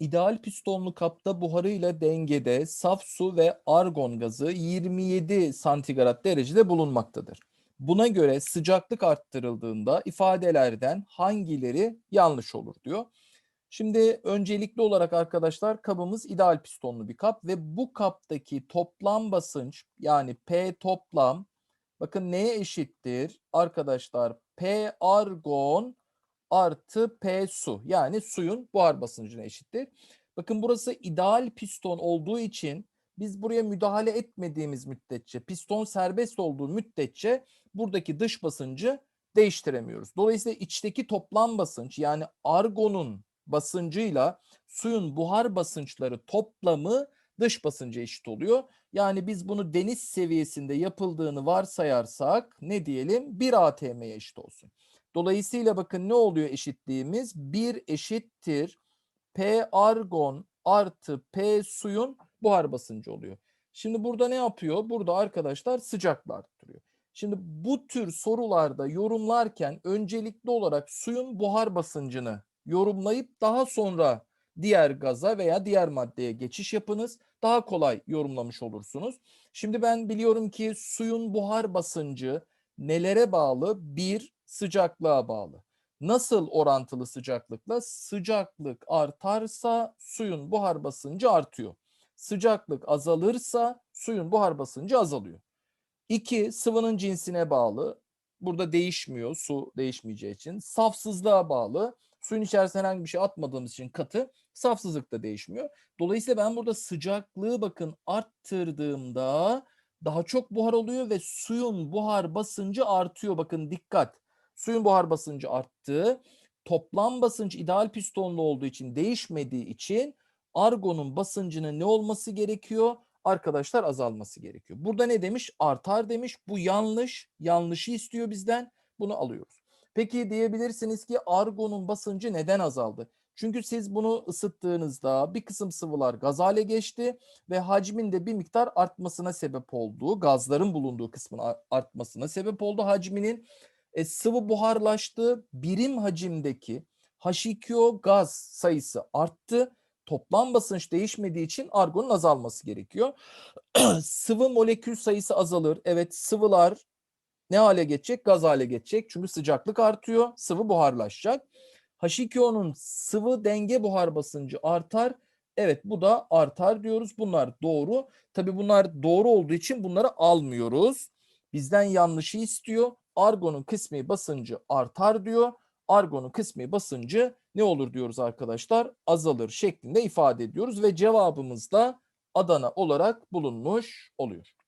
İdeal pistonlu kapta buharıyla dengede saf su ve argon gazı 27 santigrat derecede bulunmaktadır. Buna göre sıcaklık arttırıldığında ifadelerden hangileri yanlış olur diyor. Şimdi öncelikli olarak arkadaşlar kabımız ideal pistonlu bir kap ve bu kaptaki toplam basınç yani P toplam bakın neye eşittir? Arkadaşlar P argon artı P su yani suyun buhar basıncına eşittir. Bakın burası ideal piston olduğu için biz buraya müdahale etmediğimiz müddetçe piston serbest olduğu müddetçe buradaki dış basıncı değiştiremiyoruz. Dolayısıyla içteki toplam basınç yani argonun basıncıyla suyun buhar basınçları toplamı dış basınca eşit oluyor. Yani biz bunu deniz seviyesinde yapıldığını varsayarsak ne diyelim 1 atm'ye eşit olsun. Dolayısıyla bakın ne oluyor eşitliğimiz? 1 eşittir P argon artı P suyun buhar basıncı oluyor. Şimdi burada ne yapıyor? Burada arkadaşlar sıcaklığı arttırıyor. Şimdi bu tür sorularda yorumlarken öncelikli olarak suyun buhar basıncını yorumlayıp daha sonra diğer gaza veya diğer maddeye geçiş yapınız. Daha kolay yorumlamış olursunuz. Şimdi ben biliyorum ki suyun buhar basıncı nelere bağlı? Bir, sıcaklığa bağlı. Nasıl orantılı sıcaklıkla? Sıcaklık artarsa suyun buhar basıncı artıyor. Sıcaklık azalırsa suyun buhar basıncı azalıyor. İki, sıvının cinsine bağlı. Burada değişmiyor su değişmeyeceği için. Safsızlığa bağlı. Suyun içerisine herhangi bir şey atmadığımız için katı safsızlık da değişmiyor. Dolayısıyla ben burada sıcaklığı bakın arttırdığımda daha çok buhar oluyor ve suyun buhar basıncı artıyor. Bakın dikkat. Suyun buhar basıncı arttı. Toplam basınç ideal pistonlu olduğu için değişmediği için argonun basıncının ne olması gerekiyor? Arkadaşlar azalması gerekiyor. Burada ne demiş? Artar demiş. Bu yanlış. Yanlışı istiyor bizden. Bunu alıyoruz. Peki diyebilirsiniz ki argonun basıncı neden azaldı? Çünkü siz bunu ısıttığınızda bir kısım sıvılar gaz hale geçti ve hacmin de bir miktar artmasına sebep oldu. Gazların bulunduğu kısmın artmasına sebep oldu hacminin. E, sıvı buharlaştı. Birim hacimdeki H2O gaz sayısı arttı. Toplam basınç değişmediği için argonun azalması gerekiyor. Sıvı molekül sayısı azalır. Evet sıvılar ne hale geçecek? Gaz hale geçecek. Çünkü sıcaklık artıyor. Sıvı buharlaşacak. H2O'nun sıvı denge buhar basıncı artar. Evet bu da artar diyoruz. Bunlar doğru. Tabii bunlar doğru olduğu için bunları almıyoruz. Bizden yanlışı istiyor. Argonun kısmi basıncı artar diyor. Argonun kısmi basıncı ne olur diyoruz arkadaşlar? Azalır şeklinde ifade ediyoruz ve cevabımız da Adana olarak bulunmuş oluyor.